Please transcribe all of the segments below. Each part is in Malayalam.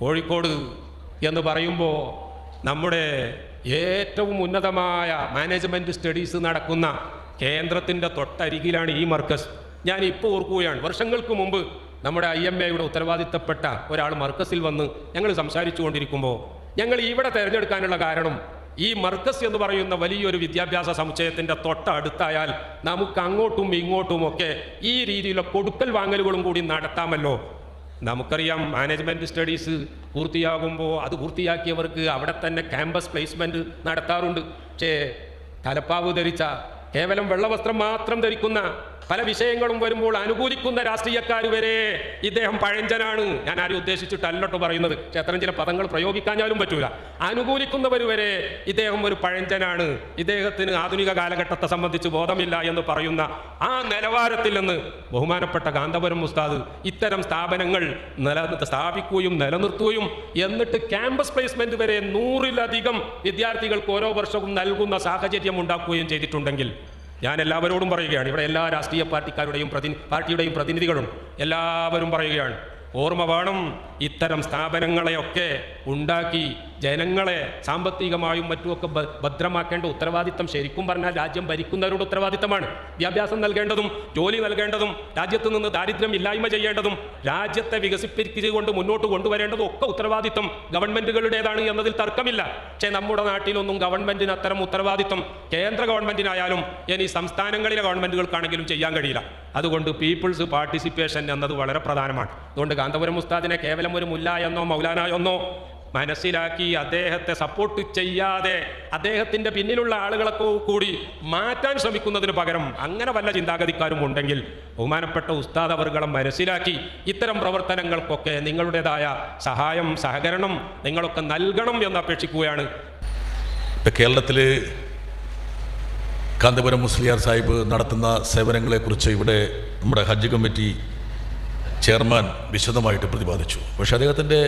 കോഴിക്കോട് എന്ന് പറയുമ്പോൾ നമ്മുടെ ഏറ്റവും ഉന്നതമായ മാനേജ്മെന്റ് സ്റ്റഡീസ് നടക്കുന്ന കേന്ദ്രത്തിന്റെ തൊട്ടരികിലാണ് ഈ മർക്കസ്. ഞാൻ ഇപ്പോൾ ഓർക്കുകയാണ് വർഷങ്ങൾക്ക് മുമ്പ് നമ്മുടെ ഐ എം എയുടെ ഉത്തരവാദിത്തപ്പെട്ട ഒരാൾ മർക്കസിൽ വന്ന് ഞങ്ങൾ സംസാരിച്ചു കൊണ്ടിരിക്കുമ്പോൾ ഞങ്ങൾ ഇവിടെ തിരഞ്ഞെടുക്കാനുള്ള കാരണം ഈ മർക്കസ് എന്ന് പറയുന്ന വലിയൊരു വിദ്യാഭ്യാസ സമുച്ചയത്തിന്റെ തൊട്ടടുത്തായാൽ നമുക്ക് അങ്ങോട്ടും ഇങ്ങോട്ടുമൊക്കെ ഈ രീതിയിലുള്ള കൊടുക്കൽ വാങ്ങലുകളും കൂടി നടത്താമല്ലോ. നമുക്കറിയാം മാനേജ്മെന്റ് സ്റ്റഡീസ് പൂർത്തിയാകുമ്പോൾ അത് പൂർത്തിയാക്കിയവർക്ക് അവിടെ തന്നെ ക്യാമ്പസ് പ്ലേസ്മെന്റ് നടത്താറുണ്ട്. പക്ഷേ തലപ്പാവ് ധരിച്ച കേവലം വെള്ളവസ്ത്രം മാത്രം ധരിക്കുന്ന പല വിഷയങ്ങളും വരുമ്പോൾ അനുകൂലിക്കുന്ന രാഷ്ട്രീയക്കാർ വരെ ഇദ്ദേഹം പഴഞ്ചനാണ്. ഞാൻ ആരും ഉദ്ദേശിച്ചിട്ടല്ലോട്ട് പറയുന്നത്. ക്ഷേത്രം ചില പദങ്ങൾ പ്രയോഗിക്കാഞ്ഞാലും പറ്റൂല. അനുകൂലിക്കുന്നവർ വരെ ഇദ്ദേഹം ഒരു പഴഞ്ചനാണ്. ഇദ്ദേഹത്തിന് ആധുനിക കാലഘട്ടത്തെ സംബന്ധിച്ച് ബോധമില്ല എന്ന് പറയുന്ന ആ നിലവാരത്തിൽ നിന്ന് ബഹുമാനപ്പെട്ട കാന്തപുരം ഉസ്താദ് ഇത്തരം സ്ഥാപനങ്ങൾ നില സ്ഥാപിക്കുകയും നിലനിർത്തുകയും എന്നിട്ട് ക്യാമ്പസ് പ്ലേസ്മെന്റ് വരെ നൂറിലധികം വിദ്യാർത്ഥികൾക്ക് ഓരോ വർഷവും നൽകുന്ന സാഹചര്യം ഉണ്ടാക്കുകയും ചെയ്തിട്ടുണ്ടെങ്കിൽ ഞാൻ എല്ലാവരോടും പറയുകയാണ്. ഇവിടെ എല്ലാ രാഷ്ട്രീയ പാർട്ടിക്കാരുടെയും പ്രതി പാർട്ടിയുടെയും പ്രതിനിധികളും എല്ലാവരും പറയുകയാണ്. ഓർമ്മ വേണം. ഇത്തരം സ്ഥാപനങ്ങളെയൊക്കെ ഉണ്ടാക്കി ജനങ്ങളെ സാമ്പത്തികമായും മറ്റുമൊക്കെ ഭദ്രമാക്കേണ്ട ഉത്തരവാദിത്തം ശരിക്കും പറഞ്ഞാൽ രാജ്യം ഭരിക്കുന്നവരുടെ ഉത്തരവാദിത്തമാണ് വിദ്യാഭ്യാസം നൽകേണ്ടതും ജോലി നൽകേണ്ടതും രാജ്യത്ത് നിന്ന് ദാരിദ്ര്യം ഇല്ലായ്മ ചെയ്യേണ്ടതും രാജ്യത്തെ വികസിപ്പിച്ചുകൊണ്ട് മുന്നോട്ട് കൊണ്ടുവരേണ്ടതും ഒക്കെ ഉത്തരവാദിത്തം ഗവൺമെന്റുകളുടേതാണ് എന്നതിൽ തർക്കമില്ല. പക്ഷേ നമ്മുടെ നാട്ടിലൊന്നും ഗവൺമെന്റിന് അത്തരം ഉത്തരവാദിത്തം കേന്ദ്ര ഗവൺമെന്റിനായാലും ഇനി സംസ്ഥാനങ്ങളിലെ ഗവൺമെന്റുകൾക്കാണെങ്കിലും ചെയ്യാൻ കഴിയില്ല. അതുകൊണ്ട് പീപ്പിൾസ് പാർട്ടിസിപ്പേഷൻ എന്നത് വളരെ പ്രധാനമാണ്. അതുകൊണ്ട് കാന്തപുരം ഉസ്താദിനെ കേവലം ഒരു മുല്ല എന്നോ മൗലാന മനസ്സിലാക്കി അദ്ദേഹത്തെ സപ്പോർട്ട് ചെയ്യാതെ അദ്ദേഹത്തിന്റെ പിന്നിലുള്ള ആളുകളൊക്കെ കൂടി മാറ്റാൻ ശ്രമിക്കുന്നതിന് പകരം അങ്ങനെ വല്ല ചിന്താഗതിക്കാരും ഉണ്ടെങ്കിൽ ബഹുമാനപ്പെട്ട ഉസ്താദ് അവർകളെ മനസ്സിലാക്കി ഇത്തരം പ്രവർത്തനങ്ങൾക്കൊക്കെ നിങ്ങളുടേതായ സഹായം സഹകരണം നിങ്ങളൊക്കെ നൽകണം എന്ന് അപേക്ഷിക്കുകയാണ്. ഇപ്പം കേരളത്തിൽ കാന്തപുരം മുസ്ലിയാർ സാഹിബ് നടത്തുന്ന സേവനങ്ങളെക്കുറിച്ച് ഇവിടെ നമ്മുടെ ഹജ്ജ് കമ്മിറ്റി ചെയർമാൻ വിശദമായിട്ട് പ്രതിപാദിച്ചു. പക്ഷെ അദ്ദേഹത്തിന്റെ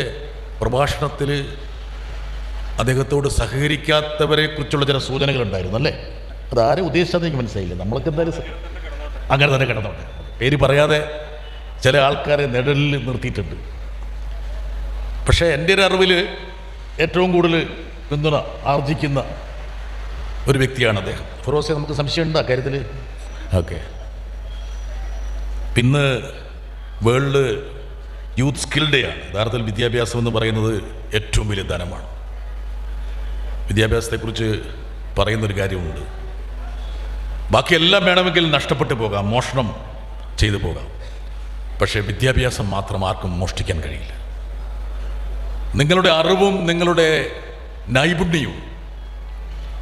പ്രഭാഷണത്തിൽ അദ്ദേഹത്തോട് സഹകരിക്കാത്തവരെ കുറിച്ചുള്ള ചില സൂചനകളുണ്ടായിരുന്നു അല്ലേ? അതാരെ ഉദ്ദേശിച്ചത് എനിക്ക് മനസ്സിലായില്ല. നമ്മൾക്ക് എന്തായാലും അങ്ങനെ തന്നെ കിടന്നുണ്ട് പേര് പറയാതെ ചില ആൾക്കാരെ നിഴലിൽ നിർത്തിയിട്ടുണ്ട്. പക്ഷേ എന്റെ ഒരു അറിവിൽ ഏറ്റവും കൂടുതൽ പിന്തുണ ആർജിക്കുന്ന ഒരു വ്യക്തിയാണ് അദ്ദേഹം. ഫിറോസെ നമുക്ക് സംശയമുണ്ട് അക്കാര്യത്തിൽ കാര്യത്തിൽ ഓക്കെ. പിന്നെ വേൾഡ് യൂത്ത് സ്കിൽ ഡേ ആണ്. യഥാർത്ഥത്തിൽ വിദ്യാഭ്യാസം എന്ന് പറയുന്നത് ഏറ്റവും വലിയ ധനമാണ്. വിദ്യാഭ്യാസത്തെക്കുറിച്ച് പറയുന്നൊരു കാര്യമുണ്ട്. ബാക്കിയെല്ലാം വേണമെങ്കിൽ നഷ്ടപ്പെട്ടു പോകാം മോഷണം ചെയ്തു പോകാം. പക്ഷേ വിദ്യാഭ്യാസം മാത്രം ആർക്കും മോഷ്ടിക്കാൻ കഴിയില്ല. നിങ്ങളുടെ അറിവും നിങ്ങളുടെ നൈപുണ്യവും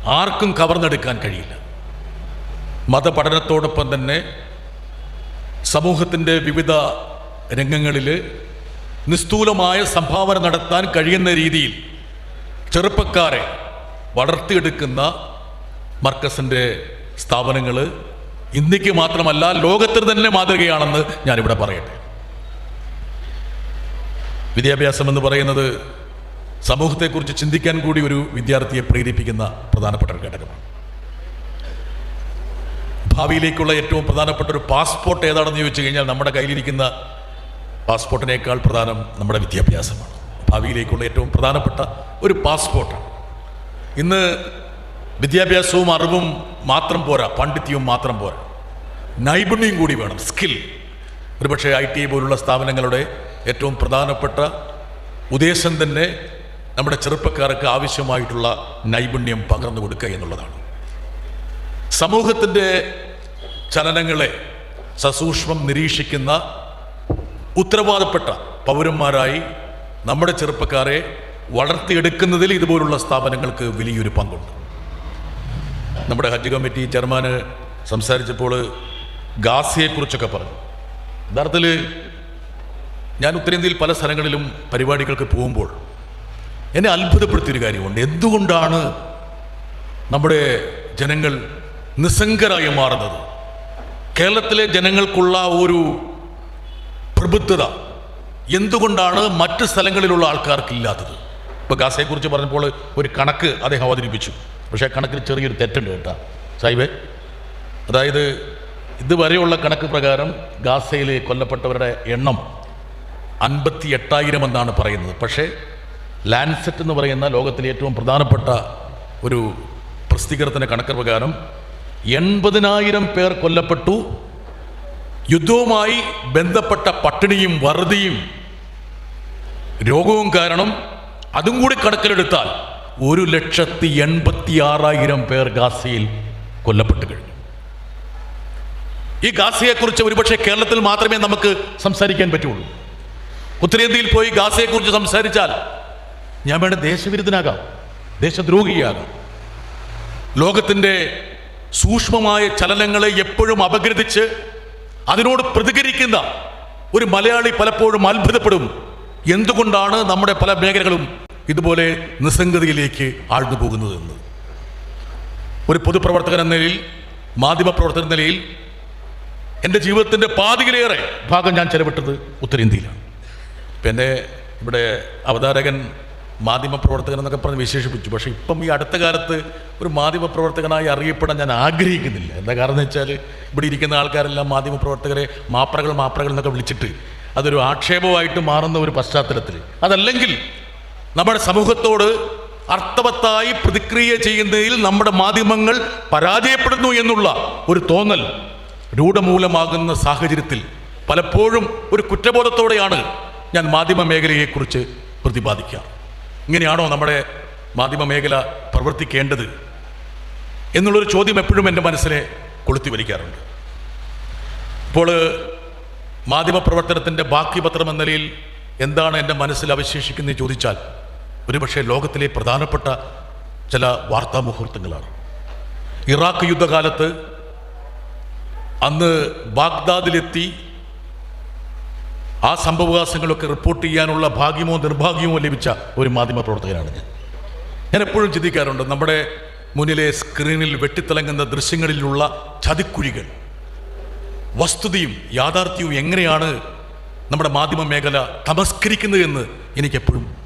ആർക്കും കവർന്നെടുക്കാൻ കഴിയില്ല. മതപഠനത്തോടൊപ്പം തന്നെ സമൂഹത്തിന്റെ വിവിധ രംഗങ്ങളിൽ നിസ്തൂലമായ സംഭാവന നടത്താൻ കഴിയുന്ന രീതിയിൽ ചെറുപ്പക്കാരെ വളർത്തിയെടുക്കുന്ന മർക്കസിന്റെ സ്ഥാപനങ്ങൾ ഇന്ത്യയ്ക്ക് മാത്രമല്ല ലോകത്തിന് തന്നെ മാതൃകയാണെന്ന് ഞാനിവിടെ പറയട്ടെ. വിദ്യാഭ്യാസം എന്ന് പറയുന്നത് സമൂഹത്തെക്കുറിച്ച് ചിന്തിക്കാൻ കൂടി ഒരു വിദ്യാർത്ഥിയെ പ്രേരിപ്പിക്കുന്ന പ്രധാനപ്പെട്ട ഒരു ഘടകമാണ്. ഭാവിയിലേക്കുള്ള ഏറ്റവും പ്രധാനപ്പെട്ട ഒരു പാസ്പോർട്ട് ഏതാണെന്ന് ചോദിച്ചു കഴിഞ്ഞാൽ നമ്മുടെ കയ്യിലിരിക്കുന്ന പാസ്പോർട്ടിനേക്കാൾ പ്രധാനം നമ്മുടെ വിദ്യാഭ്യാസമാണ്. ഭാവിയിലേക്കുള്ള ഏറ്റവും പ്രധാനപ്പെട്ട ഒരു പാസ്പോർട്ടാണ്. ഇന്ന് വിദ്യാഭ്യാസവും അറിവും മാത്രം പോരാ പാണ്ഡിത്യവും മാത്രം പോരാ. നൈപുണ്യം കൂടി വേണം സ്കിൽ ഒരുപക്ഷെ ഐ ടി പോലുള്ള സ്ഥാപനങ്ങളുടെ ഏറ്റവും പ്രധാനപ്പെട്ട ഉദ്ദേശം തന്നെ നമ്മുടെ ചെറുപ്പക്കാർക്ക് ആവശ്യമായിട്ടുള്ള നൈപുണ്യം പകർന്നു കൊടുക്കുക എന്നുള്ളതാണ്. സമൂഹത്തിന്റെ ചലനങ്ങളെ സസൂക്ഷ്മം നിരീക്ഷിക്കുന്ന ഉത്തരവാദപ്പെട്ട പൗരന്മാരായി നമ്മുടെ ചെറുപ്പക്കാരെ വളർത്തിയെടുക്കുന്നതിൽ ഇതുപോലുള്ള സ്ഥാപനങ്ങൾക്ക് വലിയൊരു പങ്കുണ്ട്. നമ്മുടെ ഹജ്ജ് കമ്മിറ്റി ചെയർമാന് സംസാരിച്ചപ്പോൾ ഗാസിയെക്കുറിച്ചൊക്കെ പറഞ്ഞു. യഥാർത്ഥത്തിൽ ഞാൻ ഉത്തരേന്ത്യയിൽ പല സ്ഥലങ്ങളിലും പരിപാടികൾക്ക് പോകുമ്പോൾ എന്നെ അത്ഭുതപ്പെടുത്തിയൊരു കാര്യമുണ്ട്. എന്തുകൊണ്ടാണ് നമ്മുടെ ജനങ്ങൾ നിസ്സംഗരായി മാറുന്നത്? കേരളത്തിലെ ജനങ്ങൾക്കുള്ള ഒരു പ്രബുദ്ധത. എന്തുകൊണ്ടാണ് മറ്റ് സ്ഥലങ്ങളിലുള്ള ആൾക്കാർക്ക് ഇല്ലാത്തത് ഇപ്പോൾ ഗാസയെക്കുറിച്ച് പറഞ്ഞപ്പോൾ ഒരു കണക്ക് അദ്ദേഹം അവതരിപ്പിച്ചു. പക്ഷേ ആ കണക്കിൽ ചെറിയൊരു തെറ്റുണ്ട് കേട്ടോ. സാഹിബേ അതായത് ഇതുവരെയുള്ള കണക്ക് പ്രകാരം ഗാസയിൽ കൊല്ലപ്പെട്ടവരുടെ എണ്ണം അൻപത്തി എട്ടായിരം എന്നാണ് പറയുന്നത്. പക്ഷേ ലാൻസെറ്റ് എന്ന് പറയുന്ന ലോകത്തിലെ ഏറ്റവും പ്രധാനപ്പെട്ട ഒരു പ്രസിദ്ധീകരണത്തിന്റെ കണക്ക് പ്രകാരം എൺപതിനായിരം പേർ കൊല്ലപ്പെട്ടു യുദ്ധവുമായി ബന്ധപ്പെട്ട പട്ടിണിയും വറുതിയും രോഗവും കാരണം അതും കൂടി കണക്കിലെടുത്താൽ ഒരു ലക്ഷത്തി എൺപത്തി ആറായിരം പേർ ഗാസയിൽ കൊല്ലപ്പെട്ടു കഴിഞ്ഞു. ഈ ഗാസയെക്കുറിച്ച് ഒരുപക്ഷെ കേരളത്തിൽ മാത്രമേ നമുക്ക് സംസാരിക്കാൻ പറ്റുള്ളൂ. ഉത്തരേന്ത്യയിൽ പോയി ഗാസയെക്കുറിച്ച് സംസാരിച്ചാൽ ഞാൻ വേണ്ട ദേശവിരുദ്ധനാകാം ദേശദ്രോഹിയാകാം. ലോകത്തിന്റെ സൂക്ഷ്മമായ ചലനങ്ങളെ എപ്പോഴും അപഗ്രഥിച്ച് അതിനോട് പ്രതികരിക്കുന്ന ഒരു മലയാളി പലപ്പോഴും അത്ഭുതപ്പെടും. എന്തുകൊണ്ടാണ് നമ്മുടെ പല മേഖലകളും ഇതുപോലെ നിസ്സംഗതിയിലേക്ക് ആഴ്ന്നു പോകുന്നത് എന്ന്? ഒരു പൊതുപ്രവർത്തകൻ എന്ന നിലയിൽ മാധ്യമപ്രവർത്തകൻ എന്ന നിലയിൽ എന്റെ ജീവിതത്തിന്റെ പാതിയിലേറെ ഭാഗം ഞാൻ ചെലവിട്ടത് ഉത്തരേന്ത്യയിലാണ്. പിന്നെ ഇവിടെ അവതാരകൻ മാധ്യമപ്രവർത്തകൻ എന്നൊക്കെ പറഞ്ഞ് വിശേഷിപ്പിച്ചു. പക്ഷേ ഇപ്പം ഈ അടുത്ത കാലത്ത് ഒരു മാധ്യമപ്രവർത്തകനായി അറിയപ്പെടാൻ ഞാൻ ആഗ്രഹിക്കുന്നില്ല. എന്താ കാരണം വെച്ചാൽ ഇവിടെ ഇരിക്കുന്ന ആൾക്കാരെല്ലാം മാധ്യമപ്രവർത്തകരെ മാപ്രകൾ മാപ്രകൾ എന്നൊക്കെ വിളിച്ചിട്ട് അതൊരു ആക്ഷേപമായിട്ട് മാറുന്ന ഒരു പശ്ചാത്തലത്തിൽ. അതല്ലെങ്കിൽ നമ്മുടെ സമൂഹത്തോട് അർത്ഥവത്തായി പ്രതിക്രിയ ചെയ്യുന്നതിൽ നമ്മുടെ മാധ്യമങ്ങൾ പരാജയപ്പെടുന്നു എന്നുള്ള ഒരു തോന്നൽ രൂഢമൂലമാകുന്ന സാഹചര്യത്തിൽ പലപ്പോഴും ഒരു കുറ്റബോധത്തോടെയാണ് ഞാൻ മാധ്യമ മേഖലയെക്കുറിച്ച് പ്രതിപാദിക്കുക. ഇങ്ങനെയാണോ നമ്മുടെ മാധ്യമ മേഖല പ്രവർത്തിക്കേണ്ടത് എന്നുള്ളൊരു ചോദ്യം എപ്പോഴും എന്റെ മനസ്സിനെ കൊളുത്തി വലിക്കാറുണ്ട്. ഇപ്പോൾ മാധ്യമപ്രവർത്തനത്തിന്റെ ബാക്കി പത്രം എന്ന നിലയിൽ എന്താണ് എന്റെ മനസ്സിൽ അവശേഷിക്കുന്നത് ചോദിച്ചാൽ ഒരുപക്ഷെ ലോകത്തിലെ പ്രധാനപ്പെട്ട ചില വാർത്താ മുഹൂർത്തങ്ങളാണ്. ഇറാഖ് യുദ്ധകാലത്ത് അന്ന് ബാഗ്ദാദിലെത്തി ആ സംഭവവികാസങ്ങളൊക്കെ റിപ്പോർട്ട് ചെയ്യാനുള്ള ഭാഗ്യമോ നിർഭാഗ്യമോ ലഭിച്ച ഒരു മാധ്യമ പ്രവർത്തകനാണ് ഞാൻ. ഞാൻ എപ്പോഴും ചിന്തിക്കാറുണ്ട് നമ്മുടെ മുന്നിലെ സ്ക്രീനിൽ വെട്ടിത്തിളങ്ങുന്ന ദൃശ്യങ്ങളിലുള്ള ചതിക്കുഴികൾ വസ്തുതയും യാഥാർത്ഥ്യവും എങ്ങനെയാണ് നമ്മുടെ മാധ്യമ മേഖല തമസ്കരിക്കുന്നത് എന്ന് എനിക്കെപ്പോഴും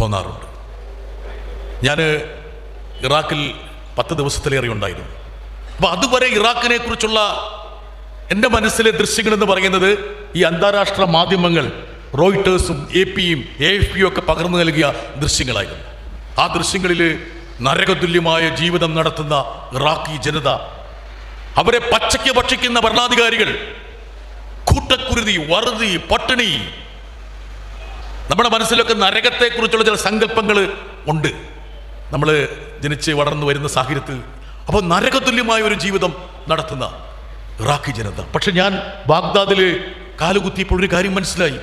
തോന്നാറുണ്ട്. ഞാൻ ഇറാഖിൽ പത്ത് ദിവസത്തിലേറെ ഉണ്ടായിരുന്നു. അപ്പോൾ അതുവരെ ഇറാഖിനെ കുറിച്ചുള്ള എന്റെ മനസ്സിലെ ദൃശ്യങ്ങൾ എന്ന് പറയുന്നത് ഈ അന്താരാഷ്ട്ര മാധ്യമങ്ങൾ റോയിട്ടേഴ്സും എ പിയും എ എഫ് പിയും ഒക്കെ പകർന്നു നൽകിയ ദൃശ്യങ്ങളായിരുന്നു. ആ ദൃശ്യങ്ങളിൽ നരകതുല്യമായ ജീവിതം നടത്തുന്ന ഇറാഖി ജനത അവരെ പച്ചയ്ക്ക് ഭക്ഷിക്കുന്ന ഭരണാധികാരികൾ കൂട്ടക്കുരുതി വറുതി പട്ടിണി നമ്മുടെ മനസ്സിലൊക്കെ നരകത്തെക്കുറിച്ചുള്ള ചില സങ്കല്പങ്ങൾ ഉണ്ട്. നമ്മൾ ജനിച്ച് വളർന്നു വരുന്ന സാഹചര്യത്തിൽ അപ്പോൾ നരകതുല്യമായ ഒരു ജീവിതം നടത്തുന്ന ഇറാഖി ജനത. പക്ഷെ ഞാൻ ബാഗ്ദാദിൽ കാലുകുത്തിയപ്പോൾ ഒരു കാര്യം മനസ്സിലായി.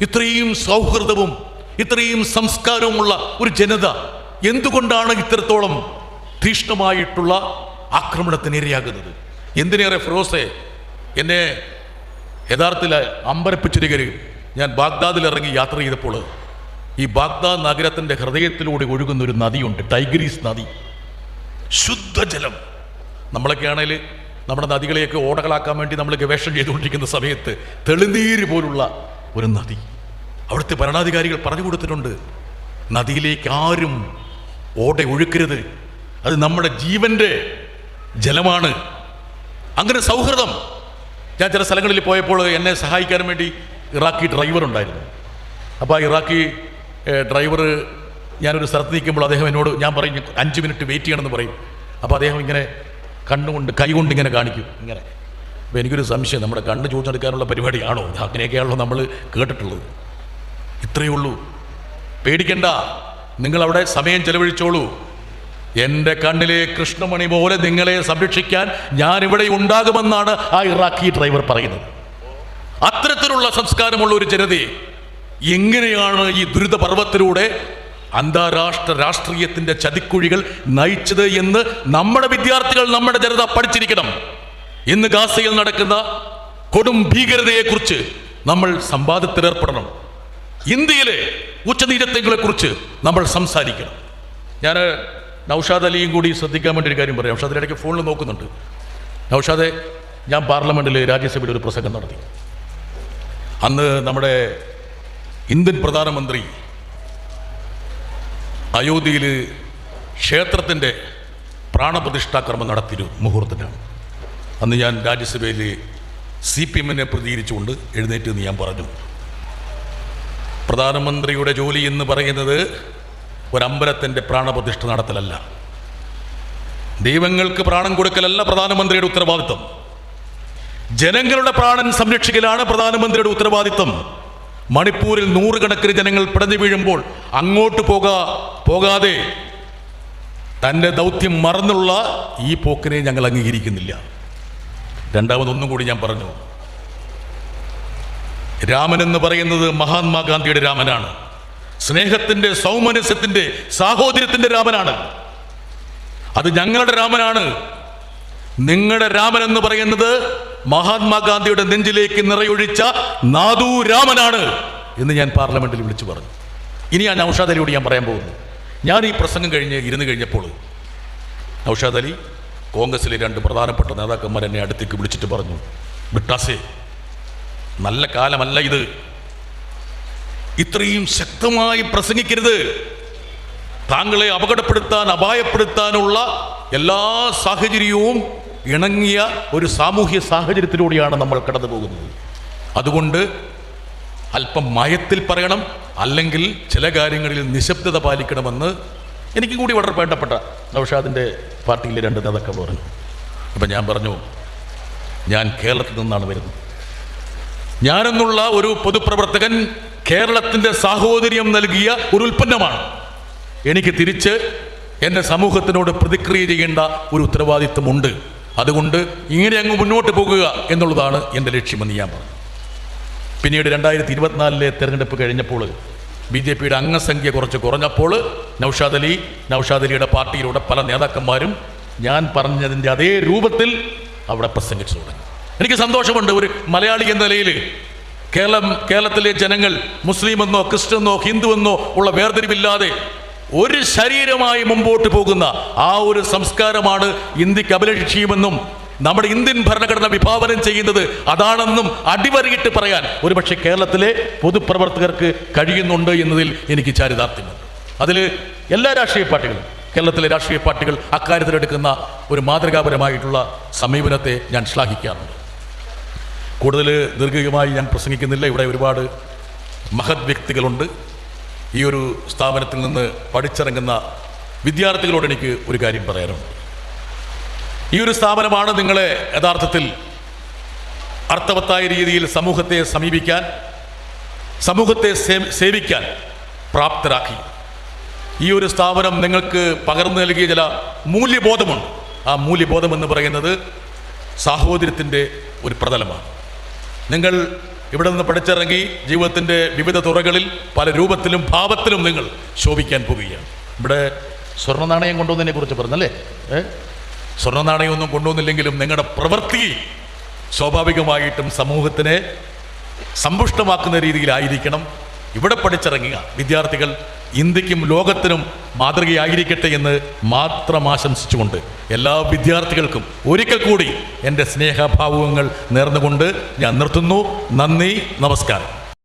ഇത്രയും സൗഹൃദവും ഇത്രയും സംസ്കാരവുമുള്ള ഒരു ജനത എന്തുകൊണ്ടാണ് ഇത്രത്തോളം തീഷ്ണമായിട്ടുള്ള ആക്രമണത്തിന് ഇരയാകുന്നത് എന്തിനേറെ ഫിറോസെ എന്നെ യഥാർത്ഥത്തിൽ അമ്പരപ്പിച്ചിരിക്കരു ഞാൻ ബാഗ്ദാദിൽ ഇറങ്ങി യാത്ര ചെയ്തപ്പോൾ ഈ ബാഗ്ദാദ് നഗരത്തിന്റെ ഹൃദയത്തിലൂടെ ഒഴുകുന്ന ഒരു നദിയുണ്ട് ടൈഗ്രീസ് നദി. ശുദ്ധജലം. നമ്മളൊക്കെ ആണെങ്കിൽ നമ്മുടെ നദികളെയൊക്കെ ഓടകളാക്കാൻ വേണ്ടി നമ്മൾ ഗവേഷണം ചെയ്തുകൊണ്ടിരിക്കുന്ന സമയത്ത് തെളിനീര് പോലുള്ള ഒരു നദി. അവിടുത്തെ ഭരണാധികാരികൾ പറഞ്ഞു കൊടുത്തിട്ടുണ്ട് നദിയിലേക്ക് ആരും ഓട ഒഴുക്കരുത്. അത് നമ്മുടെ ജീവന്റെ ജലമാണ്. അങ്ങനെ സൗഹൃദം. ഞാൻ ചില സ്ഥലങ്ങളിൽ പോയപ്പോൾ എന്നെ സഹായിക്കാൻ വേണ്ടി ഇറാഖി ഡ്രൈവർ ഉണ്ടായിരുന്നു. അപ്പോൾ ആ ഇറാഖി ഡ്രൈവർ ഞാനൊരു സ്ഥലത്ത് നിൽക്കുമ്പോൾ അദ്ദേഹം എന്നോട് ഞാൻ പറയും അഞ്ച് മിനിറ്റ് വെയിറ്റ് ചെയ്യണമെന്ന് പറയും. അപ്പോൾ അദ്ദേഹം ഇങ്ങനെ കണ്ണുകൊണ്ട് കൈകൊണ്ട് ഇങ്ങനെ കാണിക്കും. ഇങ്ങനെ. അപ്പോൾ എനിക്കൊരു സംശയം. നമ്മുടെ കണ്ണ് ചോദിച്ചെടുക്കാനുള്ള പരിപാടിയാണോ? അങ്ങനെയൊക്കെയാണല്ലോ നമ്മൾ കേട്ടിട്ടുള്ളത്. ഇത്രയേ ഉള്ളൂ. പേടിക്കണ്ട. നിങ്ങളവിടെ സമയം ചെലവഴിച്ചോളൂ. എന്റെ കണ്ണിലെ കൃഷ്ണമണി പോലെ നിങ്ങളെ സംരക്ഷിക്കാൻ ഞാനിവിടെ ഉണ്ടാകുമെന്നാണ് ആ ഇറാഖി ഡ്രൈവർ പറയുന്നത്. അത്തരത്തിലുള്ള സംസ്കാരമുള്ള ഒരു ജനതയെ എങ്ങനെയാണ് ഈ ദുരിതപർവത്തിലൂടെ അന്താരാഷ്ട്ര രാഷ്ട്രീയത്തിന്റെ ചതിക്കുഴികൾ നയിച്ചത് എന്ന് നമ്മുടെ വിദ്യാർത്ഥികൾ നമ്മുടെ ജനത പഠിച്ചിരിക്കണം. ഇന്ന് ഗാസയിൽ നടക്കുന്ന കൊടും ഭീകരതയെക്കുറിച്ച് നമ്മൾ സംവാദത്തിലേർപ്പെടണം. ഇന്ത്യയിലെ ഉച്ചനീചത്വങ്ങളെക്കുറിച്ച് നമ്മൾ സംസാരിക്കണം. ഞാൻ നൗഷാദ് അലിയും കൂടി ശ്രദ്ധിക്കാൻ വേണ്ടി ഒരു കാര്യം പറയാം. നൗഷാദ് ഇടയ്ക്ക് ഫോണിൽ നോക്കുന്നുണ്ട്. നൗഷാദെ ഞാൻ പാർലമെന്റിൽ രാജ്യസഭയിൽ ഒരു പ്രസംഗം നടത്തി. അന്ന് നമ്മുടെ ഇന്ത്യൻ പ്രധാനമന്ത്രി അയോധ്യയിൽ ക്ഷേത്രത്തിന്റെ പ്രാണപ്രതിഷ്ഠാക്രമം നടത്തിയൊരു മുഹൂർത്തത്തിലാണ് അന്ന് ഞാൻ രാജ്യസഭയിൽ സി പി എമ്മിനെ പ്രതികരിച്ചുകൊണ്ട് എഴുന്നേറ്റ് എന്ന് ഞാൻ പറഞ്ഞു. പ്രധാനമന്ത്രിയുടെ ജോലി എന്ന് പറയുന്നത് ഒരമ്പലത്തിന്റെ പ്രാണപ്രതിഷ്ഠ നടത്തലല്ല. ദൈവങ്ങൾക്ക് പ്രാണം കൊടുക്കലല്ല പ്രധാനമന്ത്രിയുടെ ഉത്തരവാദിത്വം. ജനങ്ങളുടെ പ്രാണൻ സംരക്ഷിക്കലാണ് പ്രധാനമന്ത്രിയുടെ ഉത്തരവാദിത്വം. മണിപ്പൂരിൽ നൂറുകണക്കിന് ജനങ്ങൾ പിടഞ്ഞു വീഴുമ്പോൾ അങ്ങോട്ട് പോകാ പോകാതെ തന്റെ ദൗത്യം മറന്നുള്ള ഈ പോക്കിനെ ഞങ്ങൾ അംഗീകരിക്കുന്നില്ല. രണ്ടാമതൊന്നും കൂടി ഞാൻ പറഞ്ഞു. രാമൻ എന്ന് പറയുന്നത് മഹാത്മാഗാന്ധിയുടെ രാമനാണ്. സ്നേഹത്തിന്റെ സൗമനസ്യത്തിന്റെ സാഹോദര്യത്തിന്റെ രാമനാണ്. അത് ഞങ്ങളുടെ രാമനാണ്. നിങ്ങളുടെ രാമൻ എന്ന് പറയുന്നത് മഹാത്മാഗാന്ധിയുടെ നെഞ്ചിലേക്ക് നിറയൊഴിച്ച നാദൂ രാമനാണ് എന്ന് ഞാൻ പാർലമെന്റിൽ വിളിച്ചു പറഞ്ഞു. ഇനി ഞാൻ ഔഷാദരിയോട് ഞാൻ പറയാൻ പോകുന്നു. ഞാൻ ഈ പ്രസംഗം കഴിഞ്ഞ് ഇരുന്ന് കഴിഞ്ഞപ്പോൾ നൌഷാദ് അലി കോൺഗ്രസിലെ രണ്ട് പ്രധാനപ്പെട്ട നേതാക്കന്മാർ എന്നെ അടുത്തേക്ക് വിളിച്ചിട്ട് പറഞ്ഞു വിട്ടാസേ നല്ല കാലമല്ല ഇത്. ഇത്രയും ശക്തമായി പ്രസംഗിക്കരുത്. താങ്കളെ അപകടപ്പെടുത്താൻ അപായപ്പെടുത്താനുള്ള എല്ലാ സാഹചര്യവും ഇണങ്ങിയ ഒരു സാമൂഹ്യ സാഹചര്യത്തിലൂടെയാണ് നമ്മൾ കടന്നു പോകുന്നത് അതുകൊണ്ട് അല്പം മയത്തിൽ പറയണം അല്ലെങ്കിൽ ചില കാര്യങ്ങളിൽ നിശബ്ദത പാലിക്കണമെന്ന് എനിക്ക് കൂടി വളരെ വേണ്ടപ്പെട്ട നൌഷാദിന്റെ പാർട്ടിയിലെ രണ്ട് നേതാക്കൾ പറഞ്ഞു. അപ്പം ഞാൻ പറഞ്ഞു ഞാൻ കേരളത്തിൽ നിന്നാണ് വരുന്നത്. ഞാനെന്നുള്ള ഒരു പൊതുപ്രവർത്തകൻ കേരളത്തിന്റെ സാഹോദര്യം നൽകിയ ഒരു ഉൽപ്പന്നമാണ്. എനിക്ക് തിരിച്ച് എന്റെ സമൂഹത്തിനോട് പ്രതിക്രിയ ചെയ്യേണ്ട ഒരു ഉത്തരവാദിത്വമുണ്ട്. അതുകൊണ്ട് ഇങ്ങനെ അങ്ങ് മുന്നോട്ട് പോകുക എന്നുള്ളതാണ് എന്റെ ലക്ഷ്യമെന്ന് ഞാൻ പറഞ്ഞു. പിന്നീട് രണ്ടായിരത്തി ഇരുപത്തിനാലിലെ തെരഞ്ഞെടുപ്പ് കഴിഞ്ഞപ്പോൾ ബി ജെ പിയുടെ അംഗസംഖ്യ കുറച്ച് കുറഞ്ഞപ്പോൾ നൌഷാദ് അലി നൌഷാദ് അലിയുടെ പാർട്ടിയിലൂടെ പല നേതാക്കന്മാരും ഞാൻ പറഞ്ഞതിന്റെ അതേ രൂപത്തിൽ അവിടെ പ്രസംഗിച്ചു തുടങ്ങി. എനിക്ക് സന്തോഷമുണ്ട് ഒരു മലയാളി എന്ന നിലയിൽ കേരളം കേരളത്തിലെ ജനങ്ങൾ മുസ്ലിം എന്നോ ക്രിസ്ത്യനെന്നോ ഹിന്ദു എന്നോ ഉള്ള വേർതിരിവില്ലാതെ ഒരു ശരീരമായി മുമ്പോട്ട് പോകുന്ന ആ ഒരു സംസ്കാരമാണ് ഇന്ത്യയ്ക്ക് അഭിലക്ഷ്യമെന്നും നമ്മുടെ ഇന്ത്യൻ ഭരണഘടന വിഭാവനം ചെയ്യുന്നത് അതാണെന്നും അടിവരയിട്ട് പറയാൻ. ഒരുപക്ഷെ കേരളത്തിലെ പൊതുപ്രവർത്തകർക്ക് കഴിയുന്നുണ്ട് എന്നതിൽ എനിക്ക് ചാരിതാർത്ഥ്യമുണ്ട്. അതിൽ എല്ലാ രാഷ്ട്രീയ പാർട്ടികളും കേരളത്തിലെ രാഷ്ട്രീയ പാർട്ടികൾ അക്കാര്യത്തിലെടുക്കുന്ന ഒരു മാതൃകാപരമായിട്ടുള്ള സമീപനത്തെ ഞാൻ ശ്ലാഘിക്കാറുണ്ട്. കൂടുതൽ ദീർഘികമായി ഞാൻ പ്രസംഗിക്കുന്നില്ല. ഇവിടെ ഒരുപാട് മഹത് വ്യക്തികളുണ്ട്. ഈ ഒരു സ്ഥാപനത്തിൽ നിന്ന് പഠിച്ചിറങ്ങുന്ന വിദ്യാർത്ഥികളോട് എനിക്ക് ഒരു കാര്യം പറയാനുണ്ട്. ഈ ഒരു സ്ഥാപനമാണ് നിങ്ങളെ യഥാർത്ഥത്തിൽ അർത്ഥവത്തായ രീതിയിൽ സമൂഹത്തെ സമീപിക്കാൻ സമൂഹത്തെ സേവിക്കാൻ പ്രാപ്തരാക്കി. ഈ ഒരു സ്ഥാപനം നിങ്ങൾക്ക് പകർന്നു നൽകിയ ചില മൂല്യബോധമുണ്ട്. ആ മൂല്യബോധം എന്ന് പറയുന്നത് സാഹോദര്യത്തിന്റെ ഒരു പ്രതലമാണ്. നിങ്ങൾ ഇവിടെ നിന്ന് പഠിച്ചിറങ്ങി ജീവിതത്തിന്റെ വിവിധ തുറകളിൽ പല രൂപത്തിലും ഭാവത്തിലും നിങ്ങൾ ശോഭിക്കാൻ പോവുകയാണ് ഇവിടെ സ്വർണ നാണയം കൊണ്ടുവന്നതിനെ കുറിച്ച് പറഞ്ഞല്ലേ? ഏ? സ്വർണ നാണയമൊന്നും കൊണ്ടുവന്നില്ലെങ്കിലും നിങ്ങളുടെ പ്രവൃത്തി സ്വാഭാവികമായിട്ടും സമൂഹത്തിനെ സമ്പുഷ്ടമാക്കുന്ന രീതിയിലായിരിക്കണം. ഇവിടെ പഠിച്ചിറങ്ങുക വിദ്യാർത്ഥികൾ ഇന്ത്യക്കും ലോകത്തിനും മാതൃകയായിരിക്കട്ടെ എന്ന് മാത്രം ആശംസിച്ചുകൊണ്ട് എല്ലാ വിദ്യാർത്ഥികൾക്കും ഒരിക്കൽ കൂടി എന്റെ സ്നേഹഭാവങ്ങൾ നേർന്നുകൊണ്ട് ഞാൻ നിർത്തുന്നു. നന്ദി നമസ്കാരം.